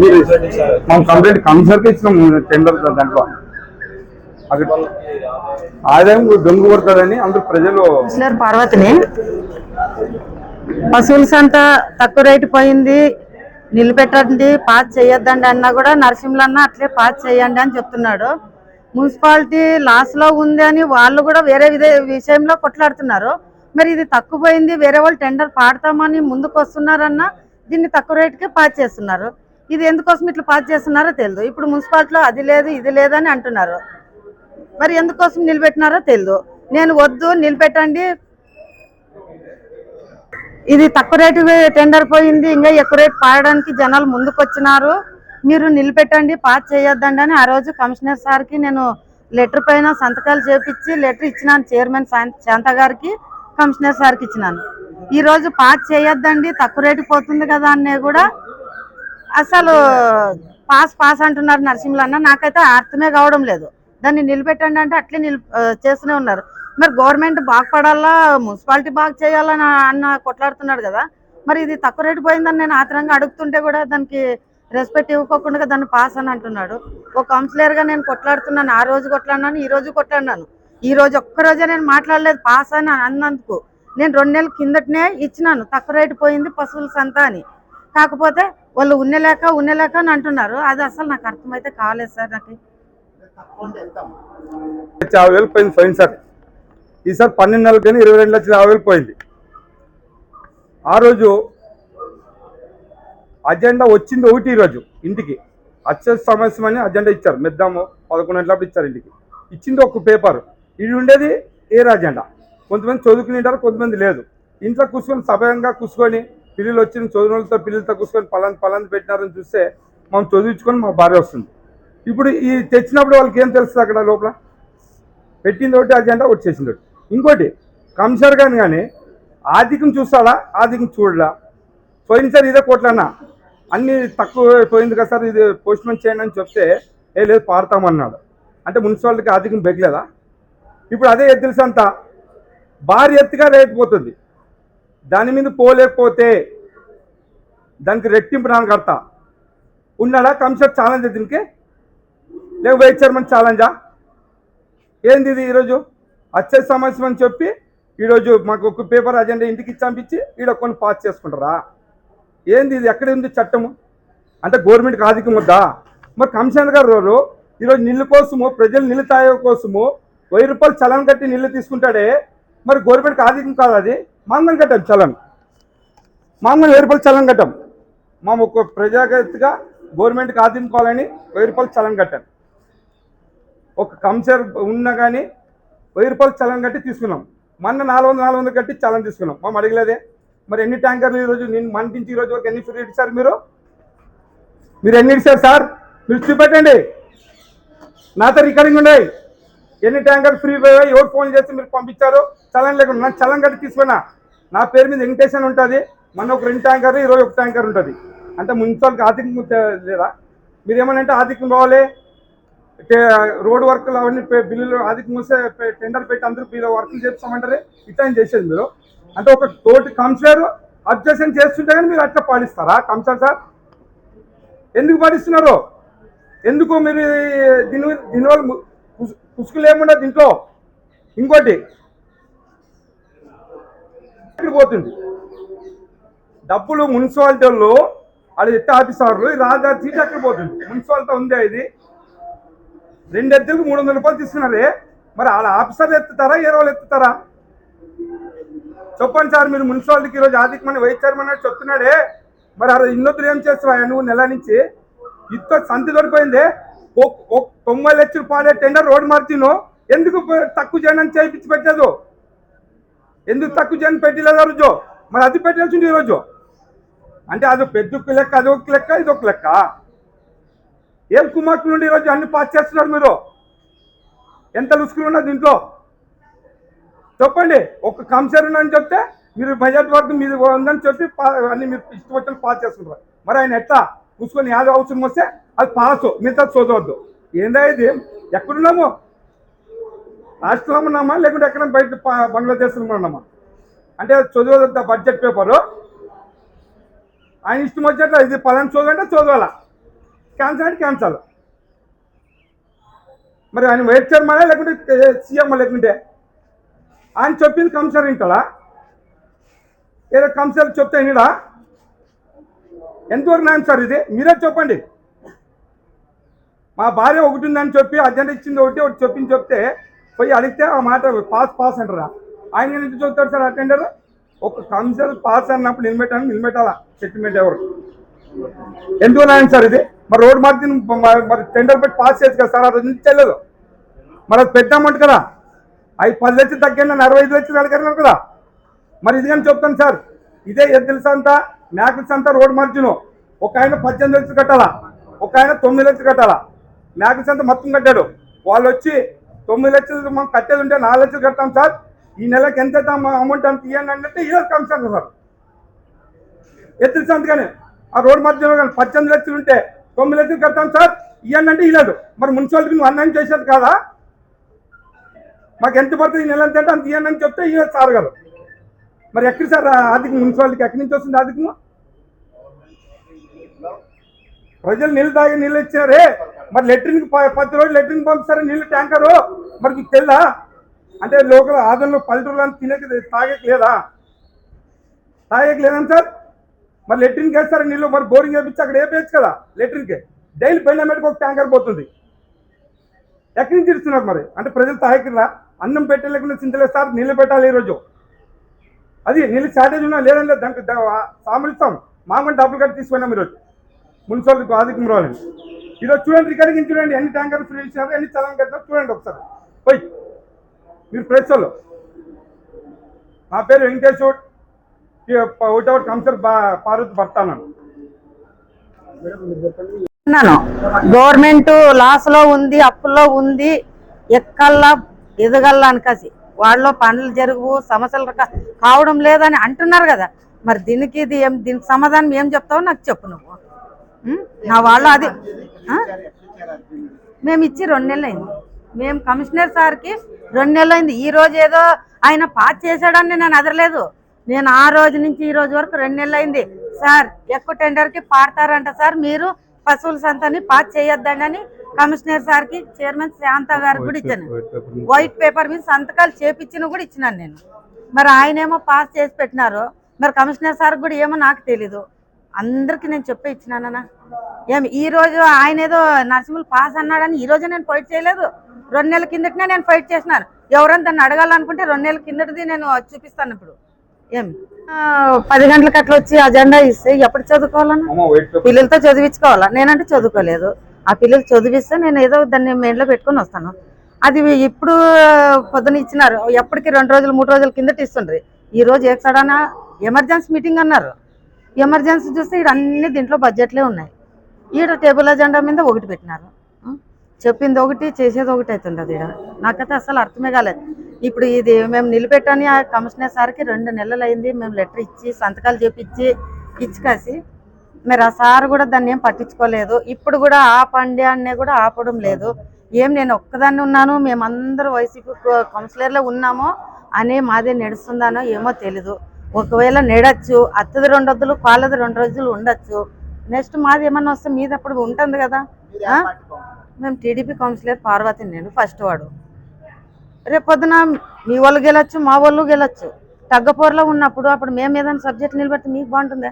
మీరు మనం కంప్లైంట్ కమిషనర్కి ఇచ్చినాం. టెండర్ దాంట్లో. అది ఆదాయం దొంగ పడుతుందని అందరు ప్రజలు పార్వతిని పశువుల సంత తక్కువ రేటు పోయింది. నిలబెట్టండి పాస్ చేయొద్దండి అన్నా కూడా నరసింహులన్న అట్లే పాస్ చేయండి అని చెప్తున్నాడు. మున్సిపాలిటీ లాస్లో ఉంది అని వాళ్ళు కూడా వేరే విధ విషయంలో కొట్లాడుతున్నారు. మరి ఇది తక్కువ పోయింది వేరే వాళ్ళు టెండర్ పాడతామని ముందుకు వస్తున్నారన్నా దీన్ని తక్కువ రేటుకే పాస్ చేస్తున్నారు. ఇది ఎందుకోసం ఇట్లా పాస్ చేస్తున్నారో తెలియదు ఇప్పుడు మున్సిపాలిటీలో అది లేదు ఇది లేదని అంటున్నారు. మరి ఎందుకోసం నిలబెట్టినారో తెలియదు నేను వద్దు నిలబెట్టండి. ఇది తక్కువ రేటు టెండర్ పోయింది ఇంకా ఎక్కువ రేటు పాడడానికి జనాలు ముందుకొచ్చినారు. మీరు నిలబెట్టండి పాస్ చేయొద్దండి అని ఆ రోజు కమిషనర్ సార్కి నేను లెటర్ పైన సంతకాలు చేపించి లెటర్ ఇచ్చినాను చైర్మన్ శాంత గారికి కమిషనర్ సార్కి ఇచ్చినాను. ఈ రోజు పాస్ చేయొద్దండి తక్కువ రేటు పోతుంది కదా అనే కూడా అసలు పాస్ పాస్ అంటున్నారు నరసింహులు అన్న. నాకైతే అర్థమే కావడం లేదు. దాన్ని నిలబెట్టండి అంటే అట్లే నిల్ చేస్తూనే ఉన్నారు. మరి గవర్నమెంట్ బాగుపడాలా మున్సిపాలిటీ బాగా చేయాలని అన్న కొట్లాడుతున్నాడు కదా. మరి ఇది తక్కువ రేటు పోయిందని నేను ఆత్రంగా అడుగుతుంటే కూడా దానికి రెస్పెక్ట్ ఇవ్వకుండా దాన్ని పాస్ అని అంటున్నాడు. ఒక కౌన్సిలర్గా నేను కొట్లాడుతున్నాను ఆ రోజు కొట్లాడినాను ఈ రోజు కొట్లాడినాను. ఈ రోజు ఒక్క రోజే నేను మాట్లాడలేదు పాస్ అని అన్నందుకు. నేను రెండు నెలల కిందటనే ఇచ్చినాను. తక్కువ రేటు పోయింది పశువుల సంత అని. కాకపోతే వాళ్ళు ఉన్నలేక ఉన్నలేక అని అంటున్నారు. అది అసలు నాకు అర్థమైతే కాలేదు సార్ నాకు. యాభై వేలు పోయింది ఫైన్ సార్. ఈసారి పన్నెండు నెలలు కానీ ఇరవై రెండు లక్షల యాభై వేలు పోయింది. ఆ రోజు అజెండా వచ్చింది ఒకటి ఈరోజు ఇంటికి. అత్యవసర సమస్యమని అజెండా ఇచ్చారు. మెద్దాము పదకొండు గంటలప్పుడు ఇచ్చారు ఇంటికి. ఇచ్చింది ఒక పేపర్. ఇది ఉండేది ఏర్ అజెండా? కొంతమంది చదువుకుని ఉంటారు కొంతమంది లేదు. ఇంట్లో కూర్చొని సభ్యంగా కూర్చొని పిల్లలు వచ్చిన చదువులతో పిల్లలతో కూర్చొని పలాంది పలాంది పెట్టినారని చూస్తే మనం చదివించుకొని మా భార్య వస్తుంది. ఇప్పుడు ఈ తెచ్చినప్పుడు వాళ్ళకి ఏం తెలుస్తుంది అక్కడ లోపల? పెట్టింది ఒకటి అజెండా ఒకటి చేసింది ఒకటి. ఇంకోటి కమిషనర్ గాని కానీ ఆర్థికం చూస్తాడా ఆర్థికం చూడలా పోయింది సార్ ఇదే కోట్లన్నా అన్ని తక్కువ పోయింది కదా సార్ ఇది పోస్ట్మెంట్ చేయండి అని చెప్తే ఏ లేదు పారుతామన్నాడు. అంటే మున్సిపాలిటీకి ఆర్థికం బెగలేదా ఇప్పుడు అదే ఎద్దులు సంత భారీ ఎత్తుగా రేటు పోతుంది. దాని మీద పోలేకపోతే దానికి రెట్టింపు నాన్న కడతా ఉన్నాడా? కమిషనర్ ఛాలెంజ్ దీనికి? లేక వైస్ చైర్మన్ ఛాలెంజా ఏంది ఇది ఈరోజు? వచ్చే సమస్య అని చెప్పి ఈరోజు మాకు ఒక పేపర్ అజెండా ఇంటికి చంపించి ఈడ కొన్ని పాస్ చేసుకుంటారా? ఏంది ఇది? ఎక్కడ ఉంది చట్టము? అంటే గవర్నమెంట్కి ఆధిక్యం వద్దా? మరి కమిషనర్ గారు ఈరోజు నీళ్ళు కోసము ప్రజలు నీళ్ళు తాగే కోసము వెయ్యి రూపాయలు చలన్ కట్టి నీళ్ళు తీసుకుంటాడే. మరి గవర్నమెంట్కి ఆధిక్యం కాదు అది. మందం కట్టాం చలం. మందం వెయ్యి రూపాయలు చలం కట్టాం మా ఒక ప్రజాగతిగా గవర్నమెంట్కి ఆధించుకోవాలని వెయ్యి రూపాయలు చలన్ కట్టాం ఒక కంసర్ ఉన్నా కానీ వెయ్యి రూపాయలు చలన్ కట్టి తీసుకున్నాం. మొన్న నాలుగు వందలు నాలుగు వందలు కట్టి చలం తీసుకున్నాం. మేము అడగలేదే. మరి ఎన్ని ట్యాంకర్లు ఈరోజు నేను మనిపించి ఈరోజు వరకు ఎన్ని ఫ్రీ ఇచ్చారు మీరు? మీరు ఎన్ని ఇచ్చారు సార్? మీరు చూపెట్టండి. నాతో రికార్డింగ్ ఉన్నాయి. ఎన్ని ట్యాంకర్ ఫ్రీ పోయాయి ఎవరు ఫోన్ చేసి మీరు పంపించారు చలం లేకుండా నా చలం కట్టి తీసుకున్నా. నా పేరు మీద వెంకటేషన్ ఉంటుంది. మొన్న ఒక రెండు ట్యాంకర్ ఈరోజు ఒక ట్యాంకర్ ఉంటుంది. అంటే మున్సిపాలిటీ ఆర్థికం లేదా? మీరు ఏమనంటే ఆర్థికం కావాలి. రోడ్ వర్క్లు అవన్నీ బిల్లులు ఆర్థికం వస్తే టెండర్ పెట్టి అందరూ మీరు వర్క్లు చేస్తామంటారే ఇట్లా చేసేది మీరు. అంటే ఒక తోటి కౌన్సిలర్ అబ్జెక్షన్ చేస్తుంటే కానీ మీరు అట్లా పాటిస్తారా? Councillor sir? ఎందుకు పాటిస్తున్నారు? ఎందుకు మీరు దీని దీనివల్ల ము- పుసుకులు దీంట్లో? ఇంకోటి. పోతుంది డబ్బులు మున్సిపాలిటీ వాళ్ళు వాళ్ళు ఎత్త ఆఫీసర్లు ఈ రాజధాని సీట్ ఎక్కడ పోతుంది మున్సిపాలిటీ ఉంది ఇది. రెండు ఎద్దులకు మూడు వందల రూపాయలు తీసుకున్నారే. మరి వాళ్ళ ఆఫీసర్లు ఎత్తుతారా ఏ వాళ్ళు ఎత్తుతారా? చెప్పండి సార్ మీరు మున్సిపాలిటీకి ఈరోజు ఆర్థిక మని వైస్ చైర్మన్ అని చెప్తున్నాడే. మరి ఆ ఇన్నొద్దులు ఏం చేస్తావా నువ్వు నెల నుంచి. ఇంత సంతి దొరికిపోయిందే. తొంభై లక్షలు పాడే టెండర్ రోడ్ మార్చిను? ఎందుకు తక్కువ చేయని అని చేయించి పెట్టలేదు ఎందుకు తక్కువ చేయని పెట్టలేదు రోజు? మరి అది పెట్టాల్సింది ఈరోజు అంటే అది పెద్ద ఒక లెక్క అది ఒక లెక్క ఇది ఒక లెక్క. ఏం కుమార్తె నుండి ఈరోజు అన్ని పాస్ చేస్తున్నారు మీరు? ఎంత లుసుకులు ఉన్నా దీంట్లో? చెప్పండి ఒక కంసర్ అని చెప్తే మీరు బడ్జెట్ వర్గం మీద ఉందని చెప్పి అన్ని మీరు ఇష్టం వచ్చిన పాస్ చేస్తున్నారు మరి ఆయన ఎట్లా? కూర్చొని యాదో అవసరం వస్తే అది పాసు మిగతా చదవద్దు. ఏందా ఇది? ఎక్కడున్నాము? రాష్ట్రంలో ఉన్నామా లేకుంటే ఎక్కడ బయట బంగ్లాదేశ్లో ఉన్నామా? అంటే చదవద్ద బడ్జెట్ పేపరు ఆయన ఇష్టం వచ్చేట్లా ఇది పలానా చదవంటే చదవాల? క్యాన్సల్ అంటే క్యాన్సల్ మరి ఆయన వైస్ చైర్మన్ లేకుంటే సీఎం లేకుంటే? ఆయన చెప్పింది కమిషనర్ వింటాడా? ఏదో కమిషనర్ చెప్తే వినడా? ఎంతవరకు నాయన సార్ ఇది? మీరే చెప్పండి. మా భార్య ఒకటి ఉందని చెప్పి అర్జెంట్ ఇచ్చింది ఒకటి ఒకటి చెప్పింది చెప్తే పోయి అడిగితే ఆ మాట పాస్ పాస్ అంటారా? ఆయన ఎందుకు చెప్తాడు సార్ అటెండర్ ఒక కన్సల్ పాస్ అన్నప్పుడు నిలబెట్టాను నిలబెట్టాలా? సెటిల్మెంట్ ఎవరు? ఎందుకు నాయన సార్ ఇది? మరి రోడ్ మార్జిన్ మరి టెండర్ పెట్టి పాస్ చేసి కదా సార్ ఆ రోజు నుంచి చెల్లదు. మరి అది పెద్ద అమౌంట్ కదా. అవి పది లక్షలు తగ్గిన అరవై ఐదు లక్షలు అడగన్నారు కదా. మరి ఇది కానీ చెప్తాను సార్. ఇదే ఇది తెలుసా అంతా? మేకల అంతా రోడ్ మార్జిన్. ఒక ఆయన పద్దెనిమిది లక్షలు కట్టాలా? ఒక ఆయన తొమ్మిది లక్షలు కట్టాలా? మేకల అంతా మొత్తం కట్టాడు. వాళ్ళు వచ్చి తొమ్మిది లక్షలు మనం కట్టేది ఉంటే నాలుగు లక్షలు కడతాం సార్. ఈ నెలకి ఎంత అమౌంట్ అంత ఇవ్వండి అంటే ఇదే కమిషన్ సార్. ఎత్తు సంత కానీ ఆ రోడ్ మధ్యలో కానీ పద్దెనిమిది లక్షలు ఉంటే తొమ్మిది లక్షలు కడతాం సార్. ఇవ్వండి అంటే ఇవ్వలేదు మరి మున్సిపాలిటీకి నువ్వు అన్యాయం చేసేది కాదా? మాకు ఎంత పడుతుంది ఈ నెల ఎంత అంటే అంత ఇవ్వండి అని చెప్తే ఇవ్వదు సార్ గారు. మరి ఎక్కడ సార్? ఆర్థిక మున్సిపాలిటీకి ఎక్కడి నుంచి వస్తుంది ఆర్థికం ప్రజలు నీళ్ళు తాగి నీళ్ళు ఇచ్చారే మరి లెట్రిన్ పది రోజులు లెట్రిన్ పంపిస్తారా నీళ్ళు ట్యాంకరు? మరి మీకు తెలుదా అంటే లోకల్ ఆదంలో పల్లెటూరులో తినేకి తాగేకి లేదా లేదని సార్? మరి లెట్రిన్కి వేస్తారా నీళ్ళు? మరి బోరింగ్ వేపించి అక్కడ వేపేయచ్చు కదా లెట్రిన్కి. డైలీ పైన ఒక ట్యాంకర్ పోతుంది. ఎక్కడి నుంచి ఇస్తున్నారు మరి? అంటే ప్రజలు తాగకిరా అన్నం పెట్టలేకుండా చింతలేదు సార్ నీళ్ళు పెట్టాలి ఈరోజు. అది నీళ్ళు షార్టేజ్ ఉన్నా లేదని లేదు. దానికి సామర్థ్యం మామూలు డబ్బులు కట్టి తీసుకున్నాం ఈరోజు. మున్సిపల్ ఆధిక్యం రోజు ఈరోజు చూడండి రికార్డింగ్ చూడండి ఎన్ని ట్యాంకర్లు ఫ్రీ ఇచ్చినారు ఎన్ని చలం కట్టినారు చూడండి ఒకసారి. పోయి మీరు ప్రెస్ వాళ్ళు. నా పేరు వెంకటేష్ ఒకటవర్ కంసర్ పార్వతి భర్తాను గవర్నమెంట్ లాస్లో ఉంది అప్పుల్లో ఉంది ఎక్కల్లా ఎదగల్లా అనకసి వాళ్ళలో పనులు జరుగు సమస్యలు రక- కావడం లేదని అంటున్నారు కదా. మరి దీనికి ఇది ఏం దీనికి సమాధానం ఏం చెప్తావో నాకు చెప్పు నువ్వు. నా వాళ్ళు అది మేము ఇచ్చి రెండు నెలలు అయింది మేము కమిషనర్ సార్కి రెండు నెలలు అయింది ఈ రోజు ఏదో ఆయన పాస్ చేశాడని నేను అదరలేదు. నేను ఆ రోజు నుంచి ఈ రోజు వరకు రెండు నెలలు అయింది సార్ ఎక్కువ టెండర్కి పాడతారంట సార్. మీరు పశువుల సంతని పాస్ చేయొద్దండి అని కమిషనర్ సార్కి చైర్మన్ శాంత గారికి కూడా ఇచ్చాను. వైట్ పేపర్ మీద సంతకాలు చేపించిన కూడా ఇచ్చినాను నేను. మరి ఆయన ఏమో పాస్ చేసి పెట్టినారు మరి కమిషనర్ సార్ కూడా ఏమో నాకు తెలీదు. అందరికి నేను చెప్పే ఇచ్చినానన్నా ఏమి ఈ రోజు ఆయన ఏదో నరసింహులు పాస్ అన్నాడని ఈ రోజు నేను ఫైట్ చేయలేదు. రెండు నెలల కిందటనే నేను ఫైట్ చేసినాను. ఎవరైనా దాన్ని అడగాలనుకుంటే రెండు నెలల కిందటిది నేను చూపిస్తాను ఇప్పుడు. ఏమి? పది గంటలకు అట్లా వచ్చి అజెండా ఇస్తే ఎప్పుడు చదువుకోవాలన్నా? పిల్లలతో చదివించుకోవాలా? నేనంటే చదువుకోలేదు. ఆ పిల్లలు చదివిస్తే నేను ఏదో దాన్ని మెయిన్లో పెట్టుకొని వస్తాను. అది ఇప్పుడు పొద్దున ఇచ్చినారు. ఎప్పటికి రెండు రోజులు మూడు రోజుల కిందట ఇస్తుండ్రి. ఈ రోజు ఏ సడనా ఎమర్జెన్సీ మీటింగ్ అన్నారు. ఎమర్జెన్సీ చూస్తే ఇక్కడ అన్ని దీంట్లో బడ్జెట్లే ఉన్నాయి. ఈడ టేబుల్ అజెండా మీద ఒకటి పెట్టినారు. చెప్పింది ఒకటి చేసేది ఒకటి అవుతుంది అది నాకైతే అసలు అర్థమే కాలేదు. ఇప్పుడు ఇది మేము నిలబెట్టని ఆ కమిషనర్ సార్కి రెండు నెలలు అయింది మేము లెటర్ ఇచ్చి సంతకాలు చేపించి ఇచ్చి కాసి మరి ఆ సార్ కూడా దాన్ని ఏం పట్టించుకోలేదు. ఇప్పుడు కూడా ఆపండి అనే కూడా ఆపడం లేదు. ఏం నేను ఒక్కదాన్ని ఉన్నాను మేమందరూ వైసీపీ కౌన్సిలర్లో ఉన్నామో అనే మాదే నడుస్తుందానో ఏమో తెలీదు. ఒకవేళ నెడచ్చు అత్తది రెండు వద్దులు కాళ్ళది రెండు రోజులు ఉండొచ్చు. నెక్స్ట్ మాది ఏమన్నా వస్తే మీది అప్పుడు ఉంటుంది కదా. ఆ? మేము టీడీపీ కౌన్సిలర్ పార్వతి నేను ఫస్ట్ వాడు. రేపు పొద్దున మీ వాళ్ళు గెలొచ్చు మా వాళ్ళు గెలొచ్చు. తగ్గపోరులో ఉన్నప్పుడు అప్పుడు మేము ఏదైనా సబ్జెక్ట్ నిలబెడితే మీకు బాగుంటుందా?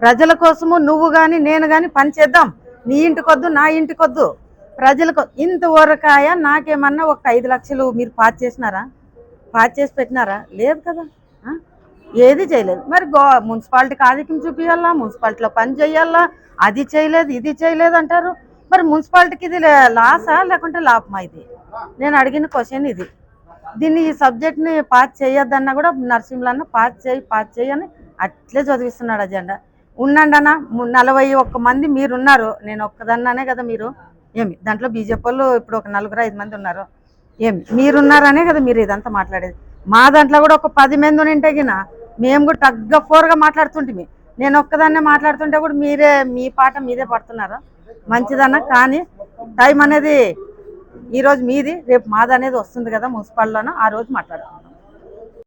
ప్రజల కోసము నువ్వు కానీ నేను కానీ పని చేద్దాం. నీ ఇంటికొద్దు నా ఇంటికొద్దు ప్రజలకు ఇంత ఊరకాయ నాకేమన్నా ఒక ఐదు లక్షలు మీరు పాస్ చేసినారా? పాస్ చేసి పెట్టినారా? లేదు కదా. ఏది చేయలేదు. మరి గో మున్సిపాలిటీకి ఆధిక్యం చూపించాలా మున్సిపాలిటీలో పని చేయాలా అది చేయలేదు ఇది చేయలేదు అంటారు. మరి మున్సిపాలిటీకి ఇది లే- లాసా లేకుంటే లాభమా ఇది? నేను అడిగిన క్వశ్చన్ ఇది. దీన్ని ఈ సబ్జెక్ట్ని పాస్ చేయొద్దన్నా కూడా నర్సింహులన్న పాస్ చేయి పాస్ చేయి అని అట్లే చదివిస్తున్నాడు అజెండా. ఉండండి అన్న ము- నలభై ఒక్క మంది మీరు ఉన్నారు నేను ఒక్కదన్నానే కదా మీరు? ఏమి? దాంట్లో బీజేపీ వాళ్ళు ఇప్పుడు ఒక నలుగురు ఐదు మంది ఉన్నారు. ఏమి? మీరున్నారనే కదా మీరు ఇదంతా మాట్లాడేది. మా దాంట్లో కూడా ఒక పది మంది ఉంటే గిన మేము కూడా తగ్గ ఫోర్గా మాట్లాడుతుంటిమి. నేను ఒక్కదాన్నే మాట్లాడుతుంటే కూడా మీరే మీ పాట మీదే పడుతున్నారు. మంచిదన్న కానీ టైం అనేది ఈరోజు మీది రేపు మాది అనేది వస్తుంది కదా మున్సిపాలిటీలోనో ఆ రోజు మాట్లాడుకుందాం